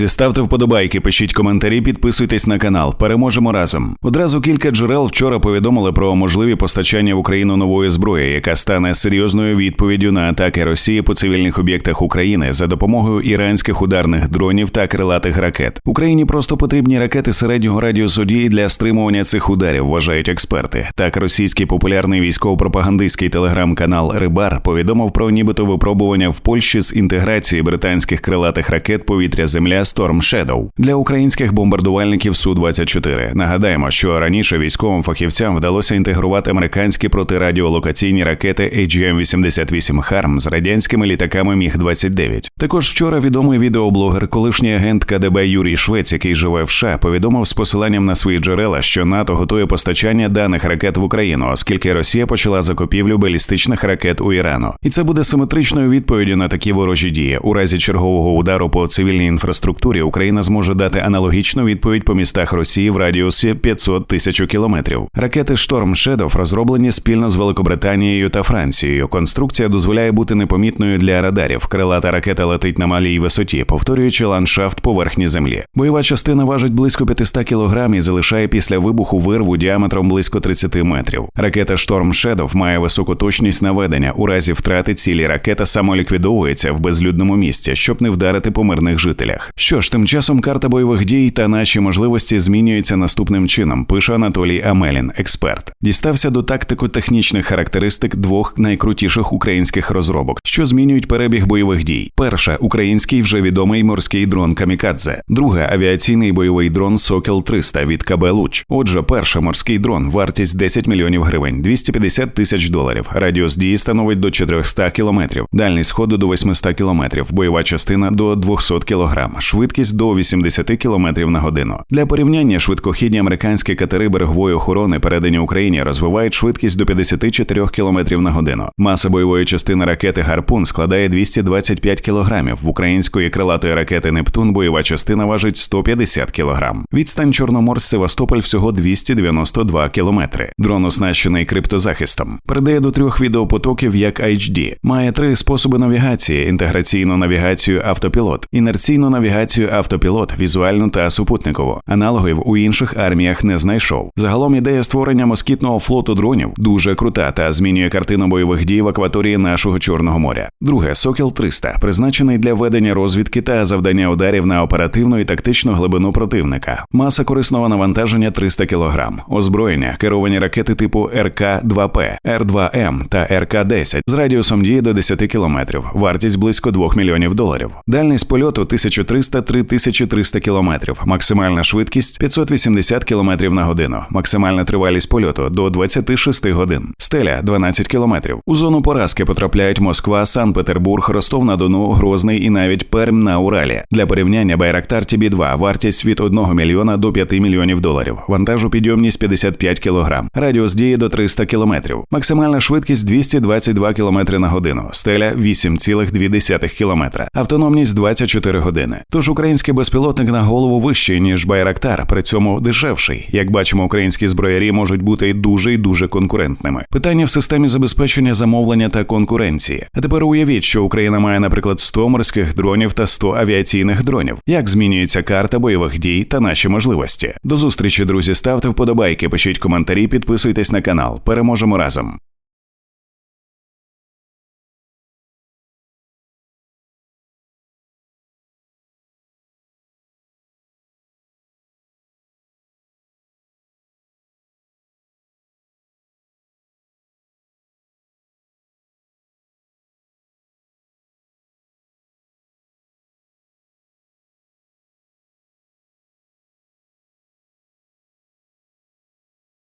Друзі, ставте вподобайки, пишіть коментарі, підписуйтесь на канал. Переможемо разом. Одразу кілька джерел вчора повідомили про можливі постачання в Україну нової зброї, яка стане серйозною відповіддю на атаки Росії по цивільних об'єктах України за допомогою іранських ударних дронів та крилатих ракет. Україні просто потрібні ракети середнього радіусу дії для стримування цих ударів, вважають експерти. Так, російський популярний військово-пропагандистський телеграм-канал Рибар повідомив про нібито випробування в Польщі з інтеграції британських крилатих ракет повітря Земля Storm Shadow. Для українських бомбардувальників су 24 Нагадаємо, що раніше військовим фахівцям вдалося інтегрувати американські протирадіолокаційні ракети AGM-88 Харм з радянськими літаками Міг 29 Також вчора відомий відеоблогер, колишній агент КДБ Юрій Швець, який живе в США, повідомив з посиланням на свої джерела, що НАТО готує постачання даних ракет в Україну, оскільки Росія почала закупівлю балістичних ракет у Ірану, і це буде симетричною відповіддю на такі ворожі дії. У разі чергового удару по цивільній інфраструктурі Україна зможе дати аналогічну відповідь по містах Росії в радіусі 500 тисяч кілометрів. Ракети Шторм Шедов розроблені спільно з Великобританією та Францією. Конструкція дозволяє бути непомітною для радарів. Крилата ракета летить на малій висоті, повторюючи ландшафт поверхні землі. Бойова частина важить близько 500 кг і залишає після вибуху вирву діаметром близько 30 метрів. Ракета Шторм Шедов має високу точність наведення. У разі втрати цілі ракета самоліквідовується в безлюдному місці, щоб не вдарити по мирних жителях. Що ж, тим часом карта бойових дій та наші можливості змінюється наступним чином. Пише Анатолій Амелін, експерт. Дістався до тактико-технічних характеристик двох найкрутіших українських розробок, що змінюють перебіг бойових дій. Перша український вже відомий морський дрон Камікадзе, друга авіаційний бойовий дрон Сокіл 300 від КБ Луч. Отже, перша морський дрон, вартість 10 мільйонів гривень, 250 тисяч доларів. Радіус дії становить до 400 кілометрів, дальність ходу до 800 кілометрів, бойова частина до 200 кілограм, швидкість до 80 кілометрів на годину. Для порівняння швидкохідні американські катери берегової охорони, передані Україні, розвивають швидкість до 54 кілометрів на годину. Маса бойової частини ракети Гарпун складає 225 кілограмів. В української крилатої ракети Нептун бойова частина важить 150 кілограм. Відстань Чорноморськ Севастополь всього 292 кілометри. Дрон оснащений криптозахистом. Передає до трьох відеопотоків як HD. Має три способи навігації: інтеграційну навігацію автопілот, інерційну навігацію автопілот, візуальну та супутникову. Аналогів у інших арміях не знайшов. Загалом ідея створення москітного флоту дронів дуже крута та змінює картину бойових дій в акваторії нашого Чорного моря. Друге Сокіл 300 призначений для ведення розвідки та завдання ударів на оперативну і тактичну глибину противника. Маса корисного навантаження 300 кг. Озброєння керовані ракети типу РК-2П, Р2М та РК-10 з радіусом дії до 10 км. Вартість близько 2 мільйонів доларів. Дальність польоту 1300-3300 км. Максимальна швидкість 580 км на годину. Максимальна тривалість польоту до 26 годин. Стеля 12 км. У зону поразки потрапляють Москва, Санкт-Петербург, Ростов-на-Дону, Грозний і навіть Перм на Уралі. Для порівняння Байрактар TB-2 вартість від 1 мільйона до 5 мільйонів доларів. Вантажу підйомність 55 кг. Радіус дії до 300 км. Максимальна швидкість 222 км на годину. Стеля 8,2 км. Автономність 24 години. Тож український безпілотник на голову вищий, ніж Байрактар, при цьому дешевший. Як бачимо, українські зброярі можуть бути дуже і дуже конкурентними. Питання в системі забезпечення замовлення та конкуренції. А тепер уявіть, що Україна має, наприклад, 100 морських дронів та 100 авіаційних дронів. Як змінюється карта бойових дій та наші можливості? До зустрічі, друзі. Ставте вподобайки, пишіть коментарі, підписуйтесь на канал. Переможемо разом.